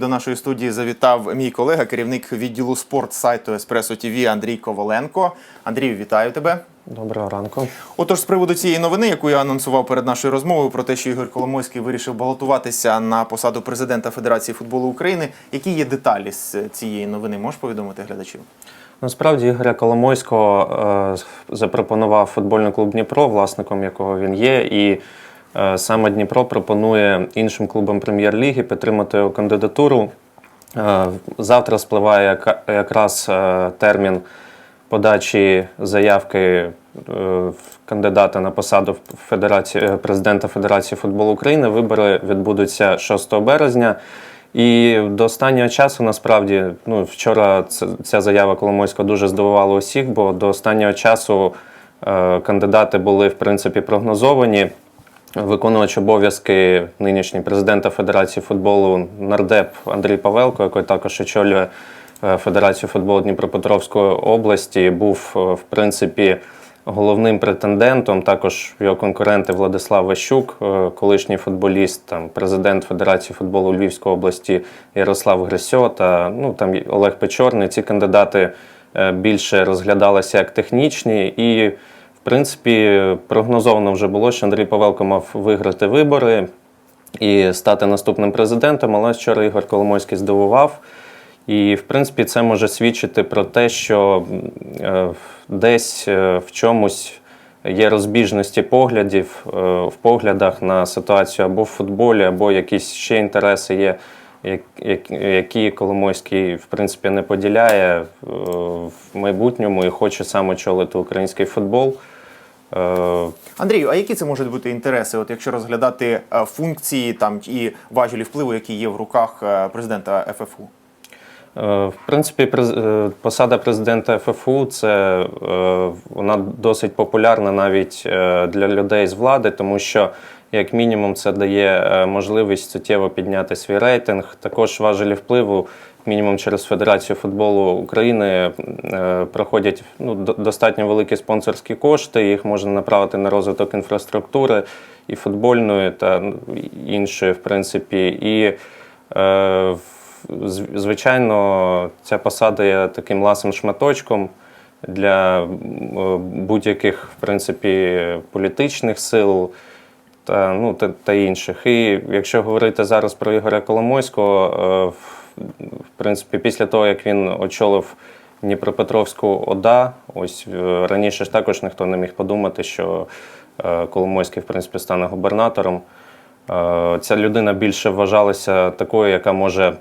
До нашої студії завітав мій колега, керівник відділу спорт сайту Еспресо ТВ Андрій Коваленко. Андрію, вітаю тебе. Доброго ранку. Отож, з приводу цієї новини, яку я анонсував перед нашою розмовою, про те, що Ігор Коломойський вирішив балотуватися на посаду президента Федерації футболу України. Які є деталі з цієї новини? Можеш повідомити глядачів? Насправді Ігоря Коломойського е, запропонував футбольний клуб Дніпро, власником якого він є, і саме Дніпро пропонує іншим клубам прем'єр-ліги підтримати його кандидатуру. Е, завтра спливає якраз е, термін подачі заявки е, кандидата на посаду Федерації, е, президента Федерації футболу України. Вибори відбудуться 6 березня. І до останнього часу насправді, ну вчора ця заява Коломойського дуже здивувала усіх, бо до останнього часу е, кандидати були в принципі прогнозовані. Виконувач обов'язки нинішній президента Федерації футболу нардеп Андрій Павелко, який також очолює е, Федерацію футболу Дніпропетровської області, був е, в принципі головним претендентом. Також його конкуренти Владислав Ващук, е, колишній футболіст, там президент Федерації футболу Львівської області Ярослав Грисьо та ну там Олег Печорний. Ці кандидати більше розглядалися як технічні і. Принципі, прогнозовано вже було, що Андрій Павелко мав виграти вибори і стати наступним президентом, але вчора Ігор Коломойський здивував. І, в принципі, це може свідчити про те, що е, десь е, в чомусь є розбіжності поглядів е, в поглядах на ситуацію або в футболі, або якісь ще інтереси є, як- як- які Коломойський, в принципі, не поділяє в майбутньому і хоче сам очолити український футбол. Е, Андрію, а які це можуть бути інтереси? От якщо розглядати е, функції там і важелі впливу, які є в руках е, президента ФФУ? Е, В принципі, е, посада президента ФФУ це е, вона досить популярна навіть для людей з влади, тому що, як мінімум, це дає можливість суттєво підняти свій рейтинг. Також важелі впливу, мінімум через Федерацію футболу України, проходять ну, достатньо великі спонсорські кошти. Їх можна направити на розвиток інфраструктури і футбольної та ну, іншої, в принципі. І в- Звичайно, ця посада є таким ласим шматочком для е, будь-яких, в принципі, політичних сил та, ну, та, та інших. І якщо говорити зараз про Ігоря Коломойського, е, в- принципі, після того, як він очолив Дніпропетровську ОДА, ось е, раніше ж також ніхто не міг подумати, що Коломойський, в принципі, стане губернатором. Ця людина більше вважалася такою, яка може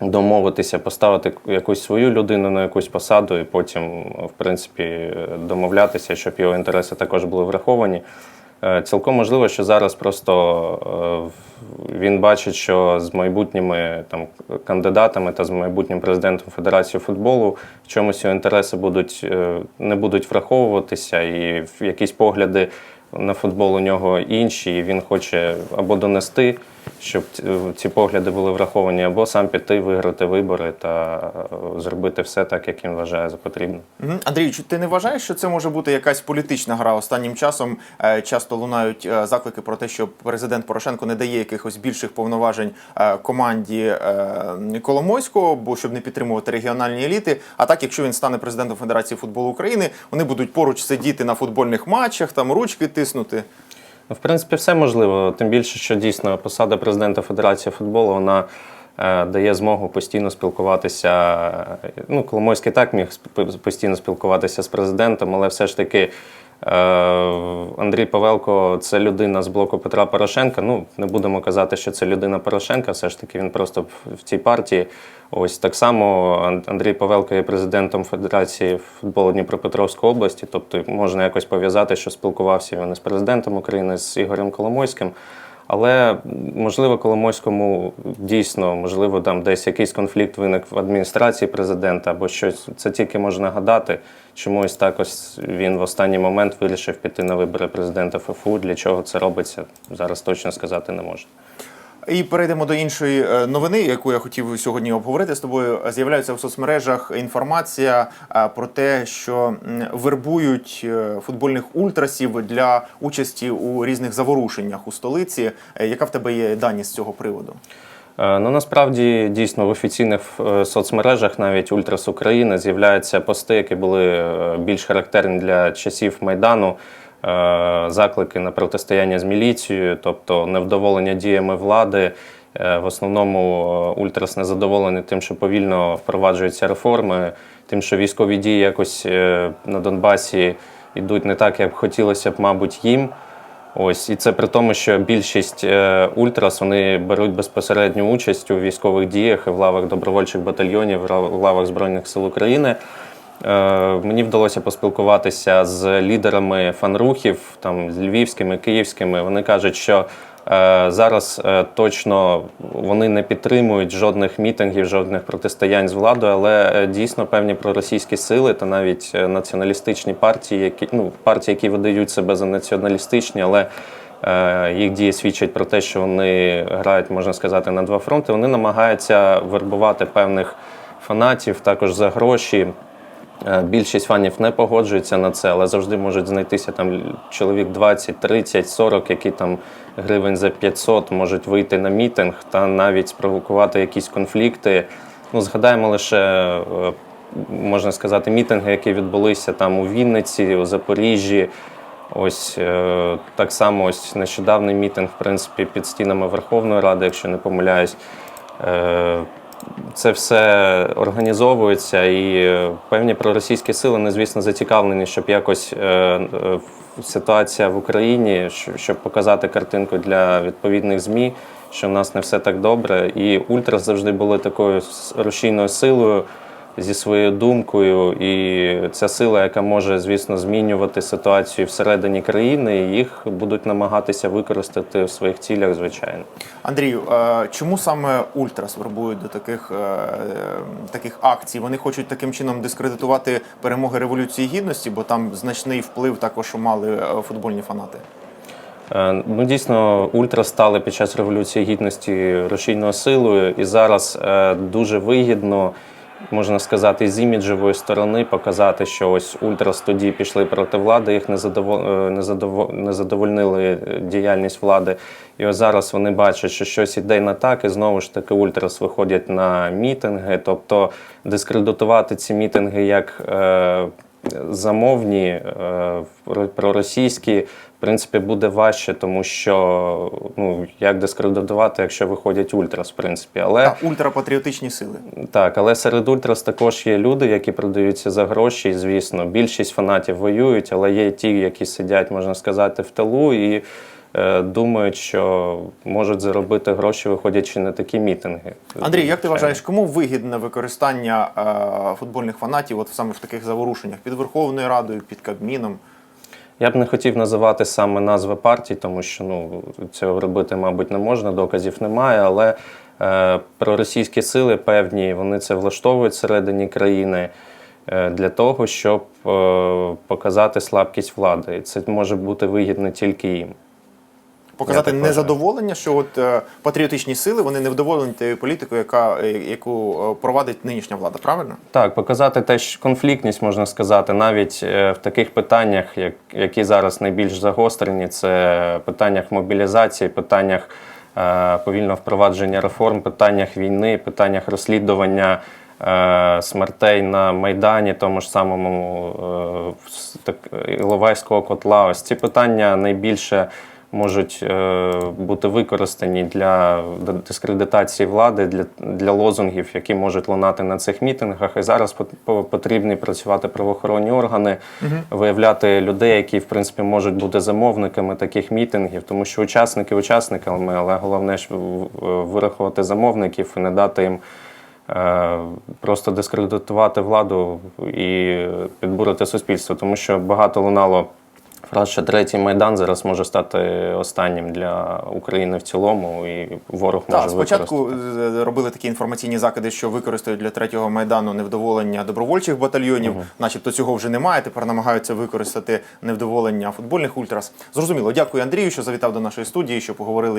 домовитися, поставити якусь свою людину на якусь посаду, і потім, в принципі, домовлятися, щоб його інтереси також були враховані. Е, Цілком можливо, що зараз просто е, він бачить, що з майбутніми там кандидатами та з майбутнім президентом Федерації футболу в чомусь його інтереси будуть е, не будуть враховуватися, і якісь погляди на футбол у нього інші, і він хоче або донести, щоб ці- погляди були враховані, або сам піти, виграти вибори та е, зробити все так, як він вважає за потрібне. Мгм. Андрію, чи ти не вважаєш, що це може бути якась політична гра? Останнім часом е, часто лунають е, заклики про те, що президент Порошенко не дає якихось більших повноважень команді Коломойського, бо щоб не підтримувати регіональні еліти. А так, якщо він стане президентом Федерації футболу України, вони будуть поруч сидіти на футбольних матчах, там ручки тиснути. Ну, В принципі, все можливо. Тим більше, що дійсно посада президента Федерації футболу вона е, дає змогу постійно спілкуватися. е, Ну, Коломойський так міг постійно спілкуватися з президентом, але все ж таки. Е, Андрій Павелко це людина з блоку Петра Порошенка. Ну, не будемо казати, що це людина Порошенка, все ж таки він просто в- цій партії. Ось так само Ан- Андрій Павелко є президентом Федерації футболу Дніпропетровської області, тобто можна якось пов'язати, що спілкувався він з президентом України, з Ігорем Коломойським. Але можливо, Коломойському дійсно, можливо, там десь якийсь конфлікт виник в адміністрації президента або щось. Це тільки можна гадати. Чомусь так ось він в останній момент вирішив піти на вибори президента ФФУ. Для чого це робиться, зараз точно сказати не можна. І перейдемо до іншої е, новини, яку я хотів сьогодні обговорити з тобою. З'являється в соцмережах інформація е, про те, що вербують е, футбольних ультрасів для участі у різних заворушеннях у столиці. Яка в тебе є дані з цього приводу? Ну насправді дійсно в офіційних соцмережах навіть Ультрас України з'являються пости, які були більш характерні для часів Майдану. Е, Заклики на протистояння з міліцією, тобто невдоволення діями влади. Е, В основному е, Ультрас незадоволений тим, що повільно впроваджуються реформи, тим, що військові дії якось на Донбасі йдуть не так, як хотілося б, мабуть, їм. Ось і це при тому, що більшість ультрас вони беруть безпосередню участь у військових діях і в лавах добровольчих батальйонів, в лавах Збройних сил України. Е, мені вдалося поспілкуватися з лідерами фанрухів, там з львівськими, київськими. Вони кажуть, що е, зараз е, точно вони не підтримують жодних мітингів, жодних протистоянь з владою, але дійсно певні проросійські сили та навіть націоналістичні партії, які ну партії, які видають себе за націоналістичні, але їх дії свідчать про те, що вони грають, можна сказати, на два фронти. Вони намагаються вербувати певних фанатів також за гроші. Е, Більшість фанів не погоджуються на це, але завжди можуть знайтися там чоловік 20, 30, 40, які там гривень за 500 можуть вийти на мітинг та навіть спровокувати якісь конфлікти. Ну, згадаємо лише, е, можна сказати, мітинги, які відбулися там у Вінниці, у Запоріжжі. Ось е, так само ось нещодавний мітинг, в принципі, під стінами Верховної Ради, якщо не помиляюсь. Це все організовується, і е, певні проросійські сили, не звісно, зацікавлені, щоб якось е, е, ситуація в Україні, щоб показати картинку для відповідних ЗМІ, що в нас не все так добре. І ультра завжди були такою рушійною силою зі своєю думкою, і ця сила, яка може, звісно, змінювати ситуацію всередині країни, їх будуть намагатися використати в своїх цілях, звичайно. Андрію, е, чому саме Ультрас вербують до таких, е, е, таких акцій? Вони хочуть таким чином дискредитувати перемоги Революції Гідності, бо там значний вплив також мали футбольні фанати. Ну, дійсно, ультра стали під час Революції Гідності рушійною силою, і зараз дуже вигідно, можна сказати, з іміджевої сторони показати, що ось ультрас тоді пішли проти влади, їх не, задово... е, не, задово... не задовольнили е, діяльність влади. І ось зараз вони бачать, що щось іде не так, і знову ж таки ультрас виходять на мітинги, тобто дискредитувати ці мітинги як. Е замовні, е, проросійські, в принципі, буде важче, тому що ну як дискредитувати, якщо виходять ультрас, в принципі. Але Та ультрапатріотичні сили. так, але серед ультрас також є люди, які продаються за гроші. І, звісно, більшість фанатів воюють, але є ті, які сидять, можна сказати, в тилу і думають, що можуть заробити гроші, виходячи на такі мітинги. Андрій, як ти вважаєш, кому вигідне використання е, футбольних фанатів от саме в таких заворушеннях під Верховною Радою, під Кабміном? Я б не хотів називати саме назви партій, тому що ну, цього робити, мабуть, не можна, доказів немає. Але е, проросійські сили певні вони це влаштовують всередині країни е, для того, щоб е, показати слабкість влади. І це може бути вигідно тільки їм. Показати незадоволення, що от е, патріотичні сили вони не вдоволені тією політикою, яка е, яку е, провадить нинішня влада. Правильно? Так, показати теж конфліктність, можна сказати, навіть е, в таких питаннях, як, які зараз найбільш загострені, це питаннях мобілізації, питаннях е, повільного впровадження реформ, питаннях війни, питаннях розслідування е, смертей на Майдані, тому ж самому е, так, Іловайського котла. Ось ці питання найбільше можуть е, бути використані для дискредитації влади, для, для лозунгів, які можуть лунати на цих мітингах. І зараз пот- по- потрібні працювати правоохоронні органи, виявляти людей, які в принципі можуть бути замовниками таких мітингів, тому що учасники учасниками, але головне ж вирахувати замовників і не дати їм. е, Просто дискредитувати владу і підбурити суспільство, тому що багато лунало Фраз, що третій майдан зараз може стати останнім для України в цілому, і ворог може Так, спочатку використати. е, робили такі інформаційні закиди, що використають для третього майдану невдоволення добровольчих батальйонів, начебто цього вже немає. Тепер намагаються використати невдоволення футбольних ультрас. Зрозуміло, дякую Андрію, що завітав до нашої студії, що поговорили